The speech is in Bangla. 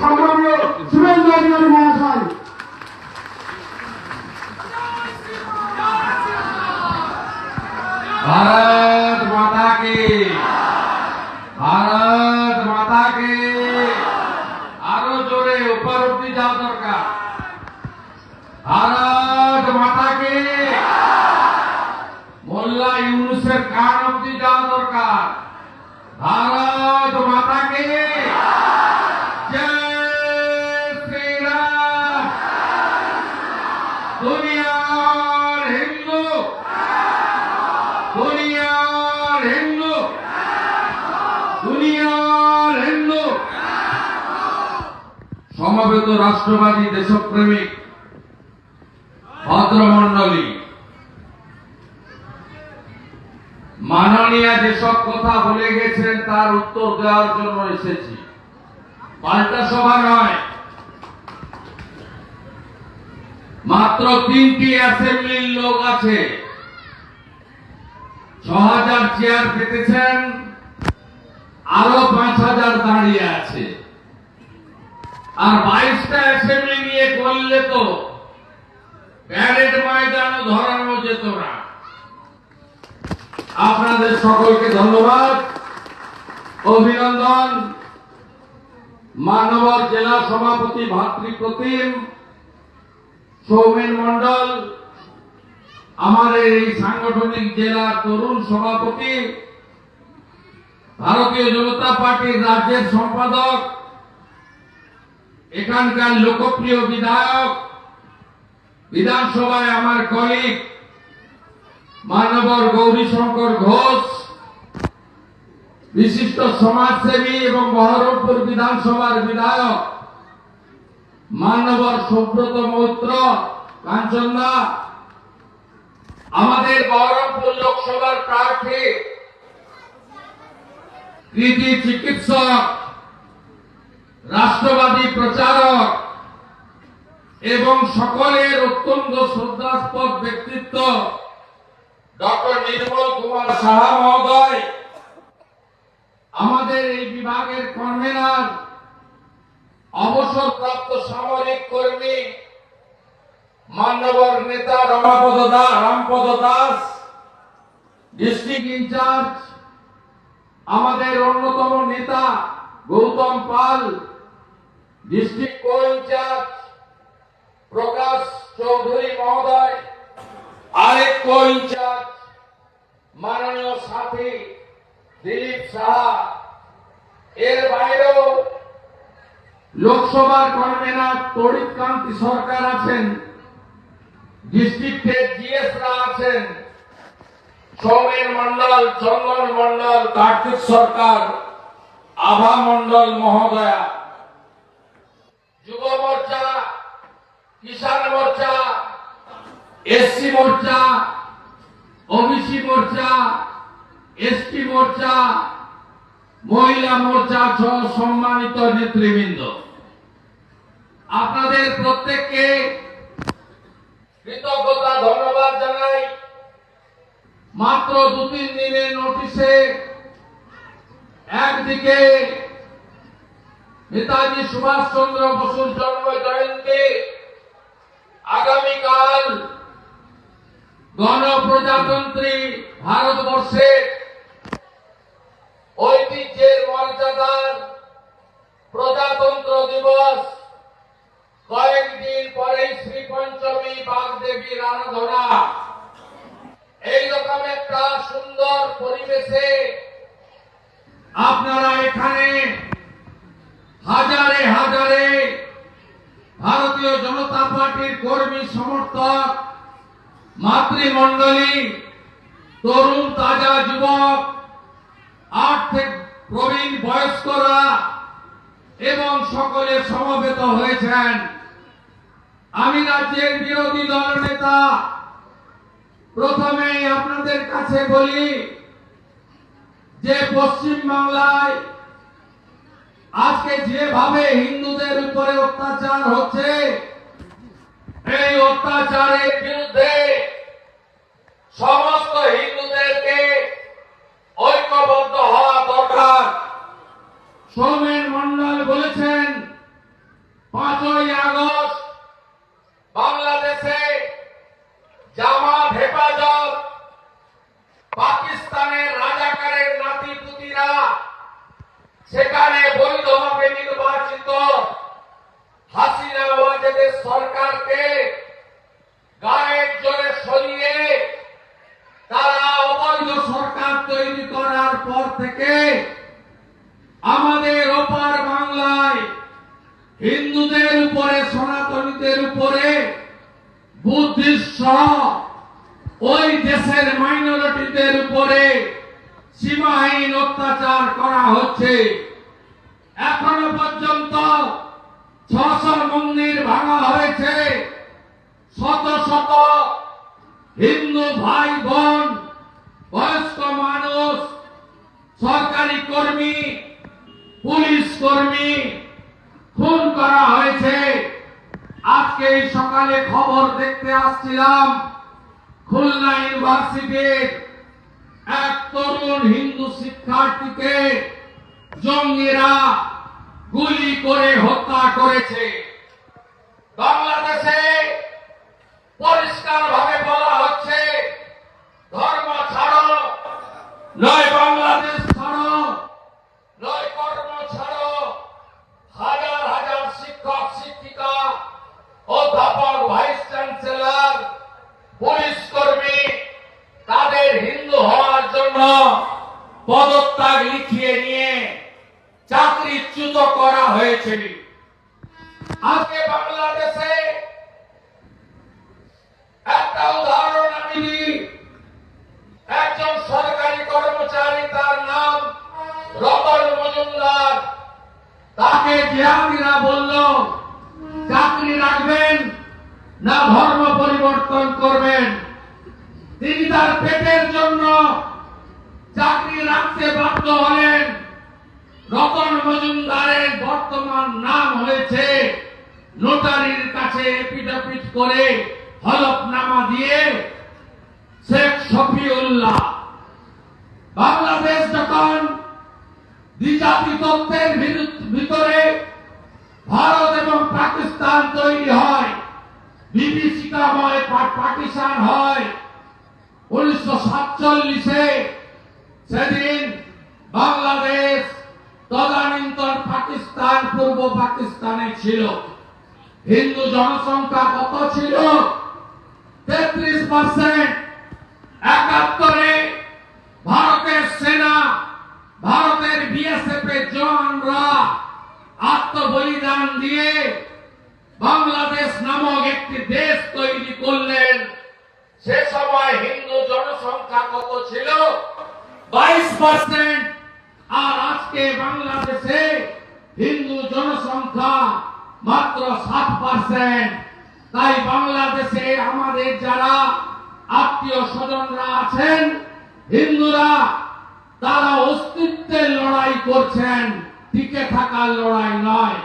সম্মানীয় শুভেন্দু অধিকারী মহাশয় भारत माता की ভারত মাতা কে আরো জোরে উপর উঠতে যাওয়া দরকার ভারত মাতা কে মোল্লা ইউনুসের কান অব্দি যাওয়া দরকার ভারত মাতা কে সমবেত রাষ্ট্রবাদী দেশপ্রেমিক ভদ্রমন্ডলী মাননীয় যেসব কথা বলে গেছেন তার উত্তর দেওয়ার জন্য এসেছি। পাল্টা সভা নয়। মাত্র তিনটি অ্যাসেম্বলির লোক আছে। ছ হাজার চেয়ার পেতেছেন, আরও পাঁচ হাজার দাঁড়িয়ে আছে। আর বাইশটা অ্যাসেম্বলি নিয়ে করলে তো প্যারেড ময়দানও ধরানো যেত না। আপনাদের সকলকে ধন্যবাদ। অভিনন্দন। মানবর জেলা সভাপতি ভাতৃপ্রতিম সৌমেন মন্ডল আমাদের এই সাংগঠনিক জেলা তরুণ সভাপতি, ভারতীয় জনতা পার্টির রাজ্যের সম্পাদক এখানকার লোকপ্রিয় বিধায়ক, বিধানসভায় আমার কলিগ মানবর গৌরীশঙ্কর ঘোষ, বিশিষ্ট সমাজসেবী এবং বহরমপুর বিধানসভার বিধায়ক, মানবর সুব্রত মৈত্র, কাঞ্চনদা, আমাদের বহরমপুর লোকসভার প্রার্থী, কৃতি চিকিৎসক রাষ্ট্রবাদী প্রচারক এবং সকলের অত্যন্ত শ্রদ্ধাস্পদ ব্যক্তিত্ব ডক্টর নির্মল কুমার সাহা মহোদয়। আমাদের এই বিভাগের কনভেনার, অবসরপ্রাপ্ত সামরিক কর্মী, মান্যবর নেতা রমাপদ দাস রামপদ দাস, ডিস্ট্রিক্ট ইনচার্জ, আমাদের অন্যতম নেতা Gautam Pal district co incharge Prakash Chowdhury মহোদয়। আরেক কো ইনচার্জ মাননীয় সাথী দিলীপ সাহা। এর বাইরেও লোকসভার কনভেনার তড়িৎ কান্তি সরকার আছেন, ডিস্ট্রিক্টের জিএসরা আছেন, সৌমেন মন্ডল চন্দন মন্ডল কার্তিক সরকার, আভা মন্ডল মহোদয়া। যুব মোর্চা কিষাণ মোর্চা, এসসি মোর্চা, ওবিসি মোর্চা, এসটি মোর্চা, মহিলা মোর্চা সহ সম্মানিত নেতৃবৃন্দ। আপনাদের প্রত্যেককে কৃতজ্ঞতা, ধন্যবাদ জানাই। মাত্র দু তিন দিনের নোটিশে একদিকে নেতাজি সুভাষ চন্দ্র বসুর জন্ম জয়ন্তী আগামীকাল গণপ্রজাতন্ত্রী ভারতবর্ষে ঐতিহ্যের মর্যাদার জনতা পার্টির কর্মী সমর্থক, মাতৃমণ্ডলী, তরুণ তাজা যুবক আট থেকে প্রবীণ বয়স্করা এবং সকলে সমবেত হয়েছেন। আমি রাজ্যের বিরোধী দল নেতা প্রথমেই আপনাদের কাছে বলি যে পশ্চিম বাংলায় আজকে যেভাবে হিন্দুদের উপরে অত্যাচার হচ্ছে অত্যাচারের বিরুদ্ধে সমস্ত হিন্দুদেরকে ঐক্যবদ্ধ হওয়া দরকার। সৌমেন ওই দেশের মাইনরিটিদের উপরে সীমাহীন অত্যাচার করা হচ্ছে। এখনও পর্যন্ত ছশো মন্দির ভাঙা হয়েছে। শত শত হিন্দু ভাই বোন, বয়স্ক মানুষ, সরকারি কর্মী, পুলিশ কর্মী, খুন করা হয়েছে আজকে এই সকালে খবর দেখতে আসছিলাম খুলনা ইউনিভার্সিটির এক তরুণ হিন্দু শিক্ষার্থীকে জঙ্গিরা গুলি করে হত্যা করেছে। বাংলাদেশে পরিষ্কার ভাবে বলা হচ্ছে ধর্ম ছাড়ো নয় বাংলাদেশ ছাড়ো নয় কর্ম ছাড়ো হাজার হাজার শিক্ষক শিক্ষিকা অধ্যাপক ভাইস চ্যান্সেলর পুলিশ কর্মী তাদের হিন্দু হওয়ার জন্য পদত্যাগ লিখিয়ে নিয়ে চাকরিচ্যুত করা হয়েছে। আজকে বাংলাদেশে একটা উদাহরণ আমি একজন সরকারি কর্মচারী, তার নাম রতন মজুমদার। তাকে জিহাদিরা বলল, চাকরি রাখবেন না ধর্ম পরিবর্তন করবেন? তিনি তার পেটের জন্য চাকরি রাখতে বাধ্য হলেন। রতন মজুমদারের বর্তমান নাম হয়েছে নোটারির কাছে এপিডাপিট করে হলফনামা দিয়ে শেখ শফিউল্লাহ। বাংলাদেশ যখন দ্বিজাতি তত্ত্বের ভিতরে ভারত এবং পাকিস্তান তৈরি হয় বিভীষিকাময় পাকিস্তান হয়, উনিশশো সাতচল্লিশে সেদিন বাংলাদেশ তদানীন্তন পাকিস্তান, পূর্ব পাকিস্তানে ছিল। হিন্দু জনসংখ্যা কত ছিল? তেত্রিশ পার্সেন্ট একাত্তরে ভারতের সেনা, ভারতের বিএসএফ এর জওয়ানরা আত্মবলিদান দিয়ে বাংলাদেশ নামক একটি দেশ তৈরি করলেন। সে সময় হিন্দু জনসংখ্যা কত ছিল? বাইশ পার্সেন্ট আর আজকে বাংলাদেশে হিন্দু জনসংখ্যা মাত্র সাত পার্সেন্ট তাই বাংলাদেশে আমাদের যারা আত্মীয় স্বজনরা আছেন, হিন্দুরা, তারা অস্তিত্বের লড়াই করছেন। টিকে থাকার লড়াই নয়।